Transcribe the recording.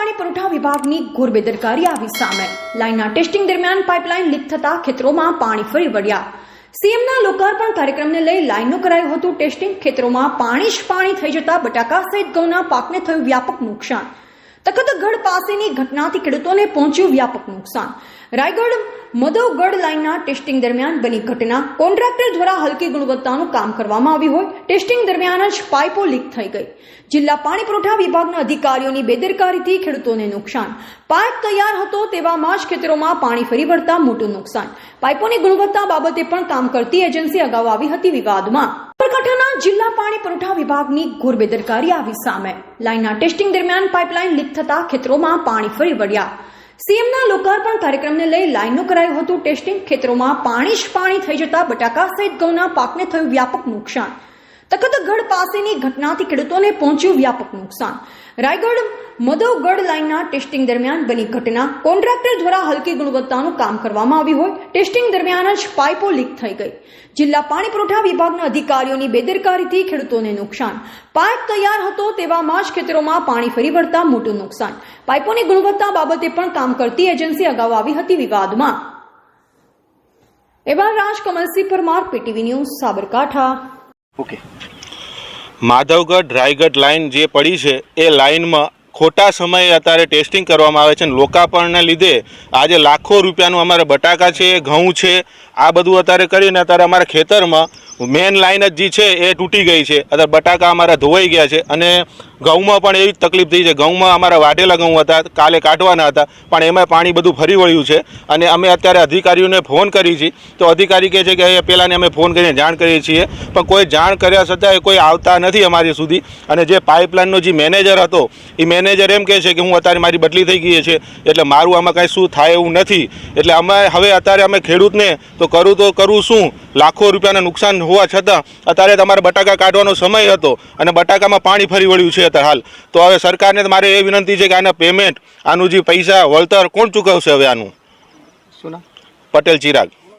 પાણી પુરવઠા વિભાગની ઘોર બેદરકારી આવી સામે. લાઇનના ટેસ્ટિંગ દરમિયાન પાઇપલાઇન લીક થતા ખેતરોમાં પાણી ફરી વળ્યા. સીએમના લોકાર્પણ કાર્યક્રમને લઈ લાઇનનું કરાયું હતું ટેસ્ટિંગ. ખેતરોમાં પાણી જ પાણી થઈ જતા બટાકા સહિત ઘઉંના પાકને થયું વ્યાપક નુકસાન. તખતગઢ પાસેની ઘટનાથી ખેડૂતોને પહોંચ્યું વ્યાપક નુકસાન. રાયગઢ મધવગઢ લાઇનના ટેસ્ટિંગ દરમિયાન બની ઘટના. કોન્ટ્રાક્ટર દ્વારા હલકી ગુણવત્તાનું કામ કરવામાં આવ્યું હોય. ટેસ્ટિંગ દરમિયાન જ પાઇપો લીક થઈ ગઈ. જિલ્લા પાણી પુરવઠા વિભાગના અધિકારીઓની બેદરકારીથી ખેડૂતોને નુકસાન. પાઇપ તૈયાર હતો તેવામાં જ ખેતરોમાં પાણી ફરી વળતા મોટું નુકસાન. પાઇપોની ગુણવત્તા બાબતે પણ કામ કરતી એજન્સી અગાઉ આવી હતી વિવાદમાં. સાબરકાંઠાના જિલ્લા પાણી પુરવઠા વિભાગની ઘોર બેદરકારી આવી સામે. લાઇનના ટેસ્ટિંગ દરમિયાન પાઇપલાઇન લીક થતા ખેતરોમાં પાણી ફરી વળ્યા. સીએમના લોકાર્પણ કાર્યક્રમને લઈ લાઇનનું કરાયું હતું ટેસ્ટિંગ. ખેતરોમાં પાણી જ પાણી થઈ જતા બટાકા સહિત ઘઉંના પાકને થયું વ્યાપક નુકસાન. તખતગઢ પાસેની ઘટનાથી ખેડૂતોને પહોંચ્યું વ્યાપક નુકસાન. રાયગઢ મધવગઢ લાઇનના ટેસ્ટિંગ દરમિયાન બની ઘટના. કોન્ટ્રાક્ટર દ્વારા હલકી ગુણવત્તાનું કામ કરવામાં આવ્યું હોય. ટેસ્ટિંગ દરમિયાન જ પાઇપો લીક થઈ ગઈ. જિલ્લા પાણી પુરવઠા વિભાગના અધિકારીઓની બેદરકારીથી ખેડૂતોને નુકસાન. પાઇપ તૈયાર હતો તેવામાં જ ખેતરોમાં પાણી ફરી વળતા મોટું નુકસાન. પાઇપોની ગુણવત્તા બાબતે પણ કામ કરતી એજન્સી અગાઉ આવી હતી વિવાદમાં. એવા Raj Kamalsinh Parmar, PTV news, Sabarkantha. Okay. Madhavgadh Raigadh line જે પડી છે, એ લાઇનમાં ખોટા સમયે અત્યારે ટેસ્ટિંગ કરવામાં આવે છે અને લોકાપણને લીધે આજે લાખો રૂપિયાનું અમારે બટાકા છે, ઘઉં છે, આ બધું અત્યારે કરીને અત્યારે અમારા ખેતરમાં મેન લાઇન જ જે છે એ તૂટી ગઈ છે. અત્યારે બટાકા અમારા ધોવાઈ ગયા છે અને ઘઉંમાં પણ એવી જ તકલીફ થઈ છે. ઘઉંમાં અમારા વાઢેલા ઘઉં હતા, કાલે કાઢવાના હતા, પણ એમાં પાણી બધું ફરી વળ્યું છે. અને અમે અત્યારે અધિકારીઓને ફોન કરી છે તો અધિકારી કહે છે કે પહેલાંને અમે ફોન કરીને જાણ કરીએ છીએ. પણ કોઈ જાણ કર્યા છતાંય કોઈ આવતા નથી અમારી સુધી. અને જે પાઇપલાઇનનો જે મેનેજર હતો, એ મેનેજર એમ કહે છે કે હું અત્યારે મારી બદલી થઈ ગઈ છે. એટલે મારું આમાં કાંઈ શું થાય એવું નથી. એટલે અમે હવે અત્યારે અમે ખેડૂતને તો કરું તો કરું શું? લાખો રૂપિયાના નુકસાન હોવા છતાં અત્યારે તમારે બટાકા કાઢવાનો સમય હતો. અને બટાકામાં પાણી ફરી વળ્યું છે અત્યારે હાલ. તો હવે સરકારને મારે એ વિનંતી છે કે આના પેમેન્ટ આનું જે પૈસા વળતર કોણ ચૂકવશે હવે આનું? પટેલ ચિરાગ.